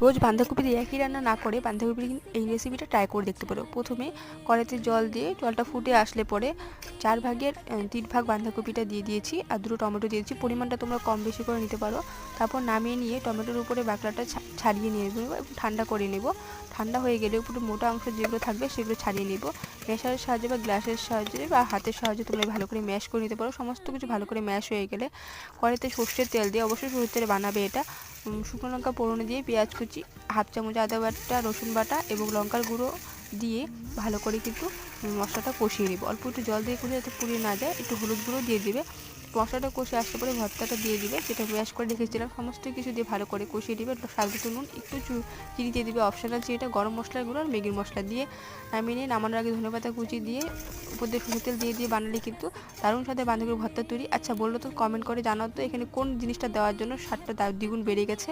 রোজ বাঁধাকপি দিয়ে একই রান্না না করে বাঁধাকপি এই রেসিপিটা ট্রাই করে দেখতে পারো। প্রথমে কড়াইতে জল দিয়ে জলটা ফুটে আসলে পরে চার ভাগের তিন ভাগ বাঁধাকপিটা দিয়ে দিয়েছি আর দুটো টমেটো দিয়েছি। পরিমাণটা তোমরা কম বেশি করে নিতে পারো। তারপর নামিয়ে নিয়ে টমেটোর উপরে বাকলাটা ছাড়িয়ে নিয়ে নেব এবং ঠান্ডা করে নেব। ঠান্ডা হয়ে গেলে উপরে মোটা অংশ যেগুলো থাকবে সেগুলো ছাড়িয়ে নেব। মেশারের সাহায্যে বা গ্লাসের সাহায্যে বা হাতের সাহায্যে তোমরা ভালো করে ম্যাশ করে নিতে পারো। সমস্ত কিছু ভালো করে ম্যাশ হয়ে গেলে কড়াইতে সর্ষের তেল দিয়ে অবশ্যই সর্ষের তেলে বানাবে এটা। শুকনো লঙ্কা পোড়নে দিয়ে পেঁয়াজ কুচি, হাফ চামচ আদা বাটা, রসুন বাটা এবং লঙ্কার গুঁড়ো দিয়ে ভালো করে কিন্তু মশলাটা কষিয়ে নেবে। অল্প একটু জল দিয়ে কষে যাতে পুড়িয়ে না যায়, একটু হলুদ গুঁড়ো দিয়ে দিবে। মশলাটা কষে আসার পরে ভর্তাটা দিয়ে দিবে, যেটা ম্যাশ করে রেখেছিলাম, সমস্ত কিছু দিয়ে ভালো করে কষিয়ে দিবে স্বাদ নুন একটু চিনি দিয়ে দিবে অপশনাল চিনিটা গরম মশলাগুলো গুঁড়ো আর ম্যাগির মশলা দিয়ে। নামিয়ে নিয়ে নামানোর আগে ধনেপাতা কুচি দিয়ে উপর দিয়ে সরষের তেল দিয়ে দিয়ে বানালে কিন্তু দারুণ সাথে বান্ধবীর ভর্তা তৈরি। আচ্ছা বলল তো কমেন্ট করে জানাও তো এখানে কোন জিনিসটা দেওয়ার জন্য স্বাদটা দ্বিগুণ বেড়ে গেছে।